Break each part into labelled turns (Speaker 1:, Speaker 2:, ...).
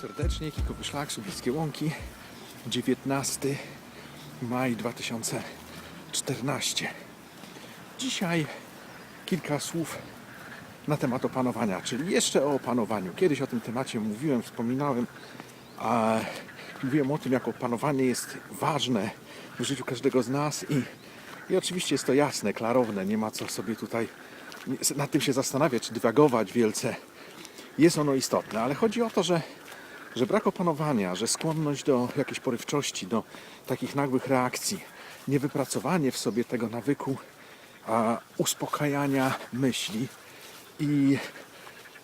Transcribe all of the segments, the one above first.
Speaker 1: serdecznie. Kikowy Szlak, Subickie Łąki. 19 maj 2014. Dzisiaj kilka słów na temat opanowania, czyli jeszcze o opanowaniu. Kiedyś o tym temacie mówiłem, wspominałem, a mówiłem o tym, jak opanowanie jest ważne w życiu każdego z nas i, i oczywiście jest to jasne, klarowne, nie ma co sobie tutaj nad tym się zastanawiać, dywagować wielce. Jest ono istotne, ale chodzi o to, że, że brak opanowania, że skłonność do jakiejś porywczości, do takich nagłych reakcji, niewypracowanie w sobie tego nawyku a, uspokajania myśli i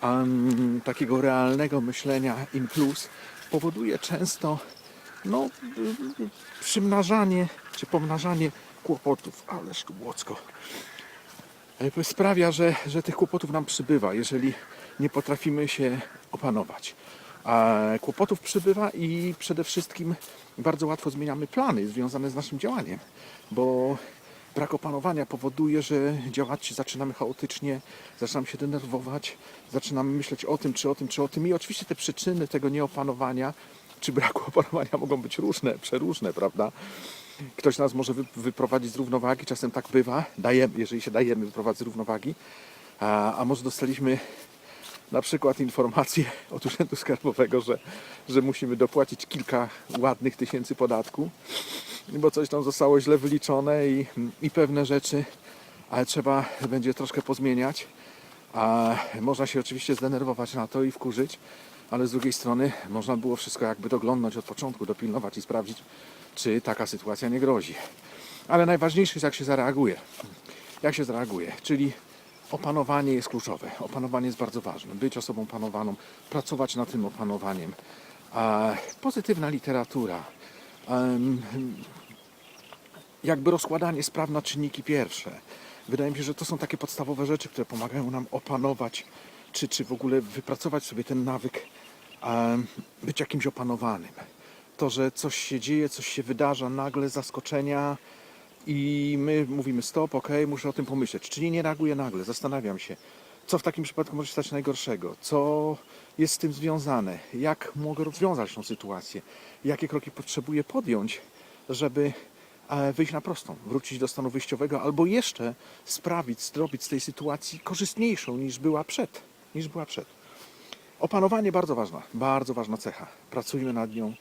Speaker 1: em, takiego realnego myślenia in plus powoduje często no, przymnażanie czy pomnażanie kłopotów. Ależ tu. E, Sprawia, że, że tych kłopotów nam przybywa, jeżeli nie potrafimy się opanować. Kłopotów przybywa i przede wszystkim bardzo łatwo zmieniamy plany związane z naszym działaniem, bo brak opanowania powoduje, że działać zaczynamy chaotycznie, zaczynamy się denerwować, zaczynamy myśleć o tym, czy o tym, czy o tym. I oczywiście te przyczyny tego nieopanowania, czy braku opanowania mogą być różne, przeróżne, prawda? Ktoś nas może wy- wyprowadzić z równowagi, czasem tak bywa, dajemy, jeżeli się dajemy wyprowadzić z równowagi, a, a może dostaliśmy na przykład informację od Urzędu Skarbowego, że, że musimy dopłacić kilka ładnych tysięcy podatku, bo coś tam zostało źle wyliczone i, i pewne rzeczy ale trzeba będzie troszkę pozmieniać. A można się oczywiście zdenerwować na to i wkurzyć, ale z drugiej strony można było wszystko jakby doglądnąć od początku, dopilnować i sprawdzić, czy taka sytuacja nie grozi. Ale najważniejsze jest, jak się zareaguje. Jak się zareaguje, czyli opanowanie jest kluczowe. Opanowanie jest bardzo ważne. Być osobą panowaną, pracować nad tym opanowaniem. Pozytywna literatura, jakby rozkładanie spraw na czynniki pierwsze. Wydaje mi się, że to są takie podstawowe rzeczy, które pomagają nam opanować, czy, czy w ogóle wypracować sobie ten nawyk być jakimś opanowanym. To, że coś się dzieje, coś się wydarza, nagle zaskoczenia i my mówimy stop, ok, muszę o tym pomyśleć. Czyli nie reaguję nagle, zastanawiam się, co w takim przypadku może się stać najgorszego, co jest z tym związane, jak mogę rozwiązać tą sytuację, jakie kroki potrzebuję podjąć, żeby e, wyjść na prostą, wrócić do stanu wyjściowego, albo jeszcze sprawić, zrobić z tej sytuacji korzystniejszą niż była przed. Niż była przed. Opanowanie bardzo ważna, bardzo ważna cecha. Pracujmy nad nią,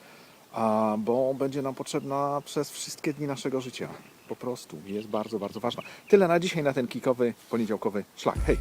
Speaker 1: bo będzie nam potrzebna przez wszystkie dni naszego życia. Po prostu jest bardzo, bardzo ważna. Tyle na dzisiaj na ten kikowy, poniedziałkowy szlak. Hej!